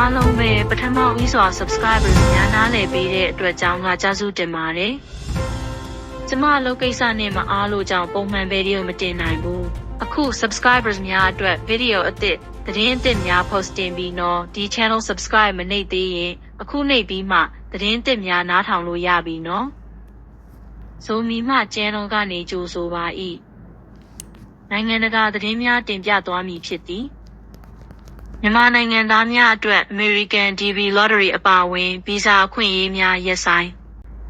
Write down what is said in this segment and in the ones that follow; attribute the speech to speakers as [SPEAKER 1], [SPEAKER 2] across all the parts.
[SPEAKER 1] အားလုံးပဲပထမဦးစွာ subscribers များနားလည်ပေးတဲ့အတွက်ကြောင့်ကကျေးဇူးတင်ပါတယ်။ကျမအလုပ်ကိစ္စနဲ့မအားလို့ကြောင့်ပုံမှန်ဗီဒီယိုမတင်နိုင်ဘူး။အခု subscribers များအတွက်ဗီဒီယိုအသစ်သတင်းအသစ်များ post တင်ပြီးတော့ဒီ channel subscribe မနှိပ်သေးရင်အခုနှိပ်ပြီးမှသတင်းအသစ်များနားထောင်လို့ရပြီနော်။ဇိုမီမှ channel ကနေကြိုဆိုပါ၏။နိုင်ငံတကာသတင်းများတင်ပြသွားမည်ဖြစ်သည်။ မြန်မာနိုင်ငံသားများအတွက် American DB Lottery အပါအဝင် ဗီဇာအခွင့်အရေးများရပ်ဆိုင်း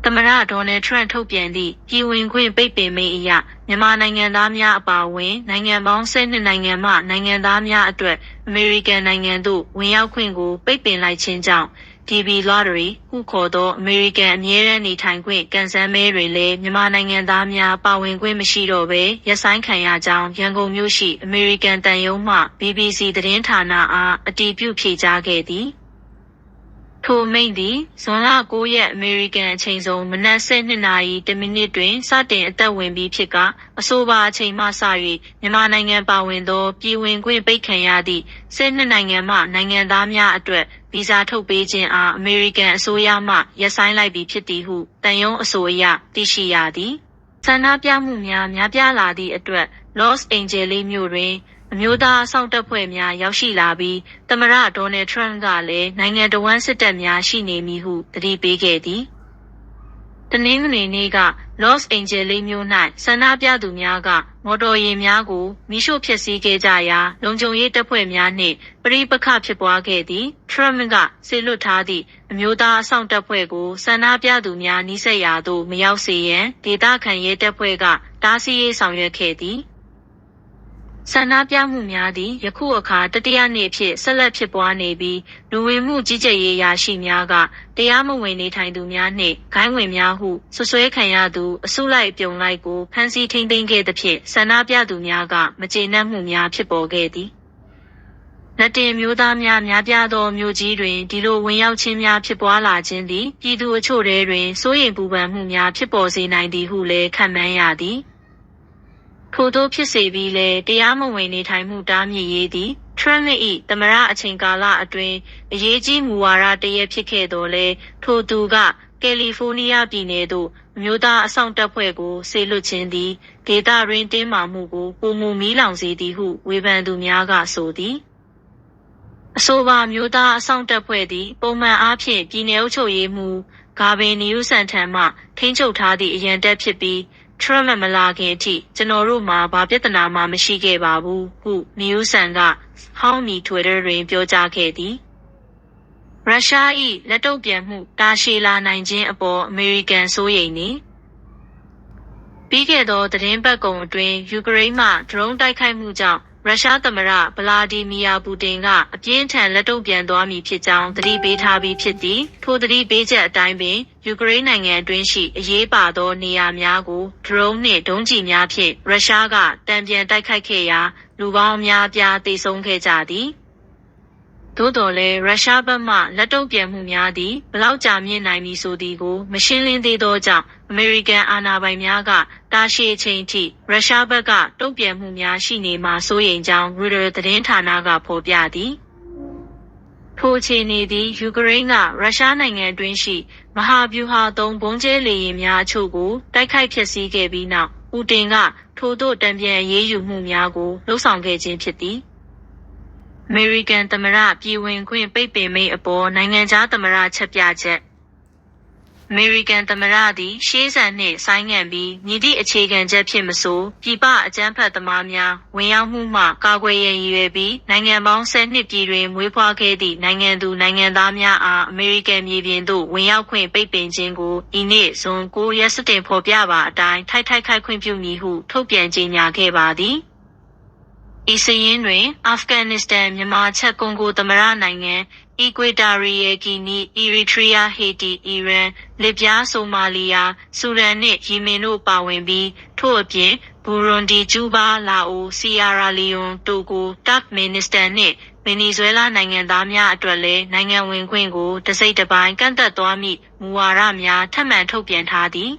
[SPEAKER 1] သမ္မတဒေါ်နယ်ထရန့်ထုတ်ပြန်သည့်ပြည်ဝင်ခွင့်ပိတ်ပင်မိန့်အရမြန်မာနိုင်ငံသားများအပါအဝင် နိုင်ငံပေါင်း12နိုင်ငံမှနိုင်ငံသားများအတွက် American နိုင်ငံသို့ဝင်ရောက်ခွင့်ကိုပိတ်ပင်လိုက်ခြင်းကြောင့် DB Lottery ဟုခေါ်သော American အမြဲတမ်းနေထိုင်ခွင့်ကန်ဆယ်မဲတွေလည်းမြန်မာနိုင်ငံသားများပါဝင်ခွင့်မရှိတော့ဘဲရပ်ဆိုင်းခံရကြောင်းရန်ကုန်မြို့ရှိ American တန်ယုံမှ BBC သတင်းဌာနအားအတည်ပြုဖြေကြားခဲ့သည် ထိုအမိန့်သည်ဇွန်လ9ရက်အမေရိကန်အချိန်ဆုံးမနက်7:00နာရီ1မိနစ်တွင်စတင်အသက်ဝင်ပြီးဖြစ်ကအဆိုပါအချိန်မှစ၍မြန်မာနိုင်ငံပါဝင်သောပြည်ဝင်ခွင့်ပိတ်ခံရသည့်12နိုင်ငံမှနိုင်ငံသားများအတွက်ဗီဇာထုတ်ပေးခြင်းအားအမေရိကန်အစိုးရမှရပ်ဆိုင်းလိုက်ပြီဖြစ်သည်ဟုတန်ယုံအဆိုအရသိရှိရသည်ဆန္ဒပြမှုများများပြားလာသည့်အတွက် Los Angeles မြို့တွင် အမျိုးသားအစောင့်တပ်ဖွဲ့များရောက်ရှိလာပြီးသမ္မတဒေါ်နယ်ထရန့်ကလည်းနိုင်ငံတော်ဝန်စစ်တပ်များရှိနေမည်ဟုသတိပေးခဲ့သည်။တနင်္ဂနွေနေ့က Los Angeles မြို့၌ဆန္ဒပြသူများက မော်တော်ယာဉ်များကိုမိရှို့ဖျက်ဆီးခဲ့ကြရာလုံခြုံရေးတပ်ဖွဲ့များနှင့်ပဋိပက္ခဖြစ်ပွားခဲ့သည်။ Trump ကဆေလွတ်ထားသည့်အမျိုးသားအစောင့်တပ်ဖွဲ့ကိုဆန္ဒပြသူများနီးစပ်ရာသို့မရောက်စေရန်ဒေသခံရဲတပ်ဖွဲ့ကတားဆီးရေးဆောင်ရွက်ခဲ့သည်။ ဆန္ဒပြမှုများသည် ယခုအခါ တတိယနေ့အဖြစ် ဆက်လက်ဖြစ်ပွားနေပြီး လူဝင်မှုကြီးကြပ်ရေးရာရှိများက တရားမဝင်နေထိုင်သူများနှင့် ဂိုင်းဝင်များဟုဆွဆွဲခံရသူ အစုလိုက်အပြုံလိုက်ကို ဖမ်းဆီးထိန်းသိမ်းခဲ့သဖြင့် ဆန္ဒပြသူများက မကျေနပ်မှုများဖြစ်ပေါ်ခဲ့သည်။လက်တင်မျိုးသားများများပြားသောမြို့ကြီးတွင် ဒီလိုဝင်ရောက်ခြင်းများဖြစ်ပွားလာခြင်းသည် ပြည်သူအချို့ထဲတွင် စိုးရိမ်ပူပန်မှုများဖြစ်ပေါ်စေနိုင်သည်ဟုလည်းခန့်မှန်းရသည်။ ထို့သောဖြစ်စေပြီးလည်းတရားမဝင်နေထိုင်မှုတားမြစ်ရေးသည် Trump ၏သမ္မတအချိန်ကာလအတွင်းအရေးကြီးမူဝါဒတစ်ရပ်ဖြစ်ခဲ့သော်လည်းထိုသူကကယ်လီဖိုးနီးယားပြည်နယ်သို့အမျိုးသားအစောင့်တပ်ဖွဲ့ကိုစေလွှတ်ခြင်းသည်ဒေသတွင်းတင်းမာမှုကိုပိုမိုမီးလောင်စေသည်ဟုဝေဖန်သူများကဆိုသည်။အဆိုပါမျိုးသားအစောင့်တပ်ဖွဲ့သည်ပုံမှန်အားဖြင့်ပြည်내အုပ်ချုပ်ရေးမှူးဂါဗင်နီယူဆန်ထံမှထိန်းချုပ်ထားသည့်အရန်တပ်ဖြစ်ပြီး Trump မလာခင်အထိကျွန်တော်တို့မှာဘာပြဿနာမှမရှိခဲ့ပါဘူးဟုနီယူဆန်ကဟောင်းမီ Twitter တွင်ပြောကြားခဲ့သည်။ရုရှား၏လက်တုံ့ပြန်မှုတာရှည်လာနိုင်ခြင်းအပေါ်အမေရိကန်စိုးရိမ်နေပြီးခဲ့သောသတင်းပတ်ကုံအတွင်းယူကရိန်းမှဒရုန်းတိုက်ခိုက်မှုကြောင့် ရုရှားသမ္မတဗလာဒီမီယာပူတင်ကအပြင်းထန်လက်တုံ့ပြန်သွားမည်ဖြစ်ကြောင်းသတိပေးထားပြီးဖြစ်သည်ထိုသတိပေးချက်အတိုင်းပင်ယူကရိန်းနိုင်ငံအတွင်းရှိအရေးပါသောနေရာများကိုဒရုန်းနှင့်ဒုံးကျည်များဖြင့်ရုရှားကတံပြန်တိုက်ခိုက်ခဲ့ရာလူပေါင်းအများအပြားသေဆုံးခဲ့ကြသည်သို့တော်လည်းရုရှားဘက်မှလက်တုံ့ပြန်မှုများသည်ဘလောက်ကြာမြင့်နိုင်မည်ဆိုသည်ကိုမရှင်းလင်းသေးသောကြောင့် အမေရိကန်အာဏာပိုင်များကတာရှည်အချိန်ထိရုရှားဘက်ကတုံ့ပြန်မှုများရှိနေမှာစိုးရိမ်ကြောင်း Reuters သတင်းဌာနကဖော်ပြသည်။ထိုအခြေအနေသည်ယူကရိန်းကရုရှားနိုင်ငံအတွင်းရှိမဟာဗျူဟာသုံးဘုံးကျဲလေယာဉ်များအချို့ကိုတိုက်ခိုက်ဖျက်ဆီးခဲ့ပြီးနောက်ပူတင်ကထိုသို့တံပြန်အရေးယူမှုများကိုလှုံ့ဆော်ခဲ့ခြင်းဖြစ်သည်။အမေရိကန်သမ္မတပြည်ဝင်ခွင့်ပိတ်ပင်မိန့်အပေါ်နိုင်ငံခြားသမ္မတချက်ပြချက် အမေရိကန်သမ္မတသည် ရှေးဆန်နှင့်ဆိုင်းငံ့ပြီးမည်သည့်အခြေခံချက်ဖြင့်မဆို ပြည်ပအကြမ်းဖက်သမားများ ဝင်ရောက်မှုမှကာကွယ်ရန်ရည်ရွယ်ပြီး နိုင်ငံပေါင်း10နှစ်ပြည်တွင်မွေးဖွားခဲ့သည့်နိုင်ငံသူနိုင်ငံသားများအားအမေရိကန်မြေပြင်သို့ဝင်ရောက်ခွင့်ပိတ်ပင်ခြင်းကိုဤနေ့ဇွန်9ရက်စတင်ဖော်ပြပါအတိုင်းထိုက်ထိုက်ခိုက်ခွင့်ပြုမည်ဟုထုတ်ပြန်ကြေညာခဲ့ပါသည်။ဤစာရင်းတွင် အာဖဂန်နစ္စတန်မြန်မာချက်ကွန်ဂိုသမ္မတနိုင်ငံ အီကွေတာရီယယ်ဂီနီအီရီထရီးယားဟေတီအီရန်လစ်ဗျားဆိုမာလီယာဆူဒန်နှင့်ယီမင်တို့ပါဝင်ပြီးထို့အပြင်ဘူရွန်ဒီကျူးဘားလာအိုဆီယာရာလီယွန်တိုဂိုတပ်မင်နစ္စတန်နှင့်ဗင်နီဇွဲလားနိုင်ငံသားများအတွက်လည်းနိုင်ငံဝင်ခွင့်ကိုတစိတ်တပိုင်းကန့်သက်သွားမည့်မူဝါဒများထပ်မံထုတ်ပြန်ထားသည်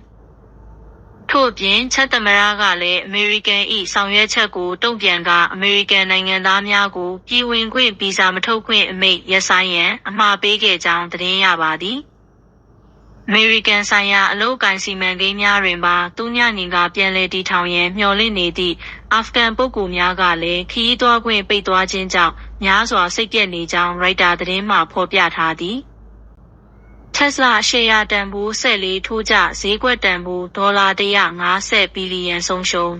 [SPEAKER 1] ထို့အပြင် ချက်သမရကလည်း အမေရိကန်၏ဆောင်ရွက်ချက်ကို တုံ့ပြန်ကအမေရိကန်နိုင်ငံသားများကို ပြည်ဝင်ခွင့်ဗီဇာမထုတ်ခွင့်အမိန့် ရပ်ဆိုင်းရန် အမှာပေးခဲ့ကြောင်း သတင်းရပါသည် အမေရိကန်ဆိုင်ရာ အလို့ကိုင်စီမံကိန်းများတွင်ပါ သူညညီကပြန်လည်တည်ထောင်ရန် မျှော်လင့်နေသည့် အာဖဂန်ပုဂ္ဂိုလ်များကလည်း ခရီးသွားခွင့် ပိတ်သွားခြင်းကြောင့် များစွာ စိတ်ပြက်နေကြောင်း ရိုက်တာသတင်းမှဖော်ပြထားသည် တက်စလာရှယ်ယာတန်ဖိုး14ထိုးကျ ဈေးကွက်တန်ဖိုး ဒေါ်လာ150ဘီလီယံ ဆုံးရှုံး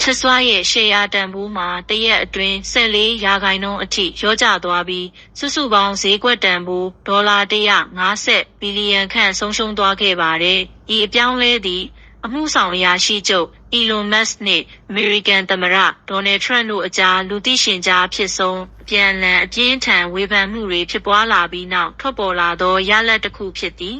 [SPEAKER 1] တက်စလာရဲ့ရှယ်ယာတန်ဖိုးမှာ တရက်အတွင်း14ရာခိုင်နှုန်းအထိ လျော့ကျသွားပြီး စုစုပေါင်း ဈေးကွက်တန်ဖိုး ဒေါ်လာ150ဘီလီယံခန့် ဆုံးရှုံးသွားခဲ့ပါတယ်။ဤအပြောင်းလဲသည် အမှုဆောင်အရာရှိချုပ် Elon Musk နှင့်အမေရိကန်သမ္မတ Donald Trump တို့အကြား လူသိရှင်ကြားဖြစ်ဆုံး အပြန်အလှန် အပြင်းထန် ဝေဖန်မှုတွေ ဖြစ်ပွားလာပြီးနောက် ထွက်ပေါ်လာသော ရလဒ်တစ်ခုဖြစ်သည်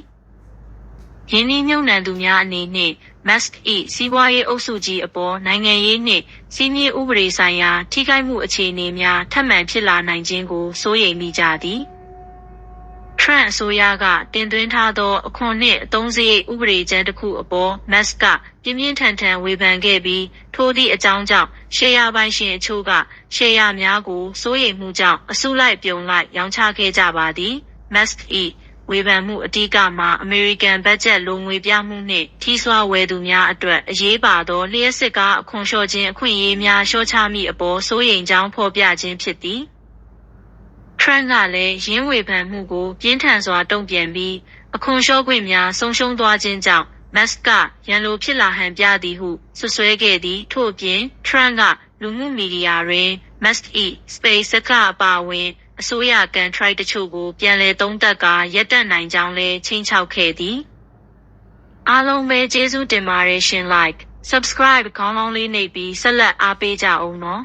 [SPEAKER 1] ။ယင်းနှိမ့်ညွန့်နှံသူများအနေနှင့် Musk ၏စီးပွားရေးအုပ်စုကြီးအပေါ် နိုင်ငံရေးနှင့်စီးမြေဥပဒေဆိုင်ရာ ထိခိုက်မှုအခြေအနေများ ထပ်မံဖြစ်လာနိုင်ခြင်းကို စိုးရိမ်မိကြသည်။ Trump အစိုးရကတင်သွင်းထားသောအခွန်နှင့်အသုံးစရိတ်ဥပဒေကြမ်းတစ်ခုအပေါ် Musk ကပြင်းပြင်းထန်ထန်ဝေဖန်ခဲ့ပြီးထိုသည့်အကြောင်းကြောင့်ရှယ်ယာပိုင်ရှင်အချို့ကရှယ်ယာများကိုစိုးရိမ်မှုကြောင့်အစုလိုက်ပြုံလိုက်ရောင်းချခဲ့ကြပါသည်။ Musk ၏ဝေဖန်မှုအဓိကမှာအမေရိကန်ဘတ်ဂျက်လိုငွေပြမှုနှင့်ထီးစွာဝယ်သူများအတွက်အရေးပါသောလျှက်စစ်ကားအခွန်လျှော့ခြင်းအခွင့်အရေးများလျှော့ချမိအပေါ်စိုးရိမ်ကြောင်းဖော်ပြခြင်းဖြစ်သည်။ Trump ကလည်းရင်းဝေဖန်မှုကို ပြင်းထန်စွာတုံ့ပြန်ပြီး အခွန်လျှော့ခွင့်များ ဆုံးရှုံးသွားခြင်းကြောင့် Musk က ရန်လိုဖြစ်လာဟန်ပြသည်ဟု စွပ်စွဲခဲ့သည် ထို့အပြင် Trump က လူမှုမီဒီယာတွင် Musk ၏ SpaceX အပါအဝင် အစိုးရကန်ထရိုက်တချို့ကို ပြန်လည်သုံးသပ်ကာ ရပ်တန့်နိုင်ကြောင်းလည်းခြိမ်းခြောက်ခဲ့သည်အားလုံးပဲကျေးဇူးတင်ပါတယ်ရှင် like subscribe ခေါင်းလောင်းလေးနှိပ်ပြီးဆက်လက်အားပေးကြအောင်နော်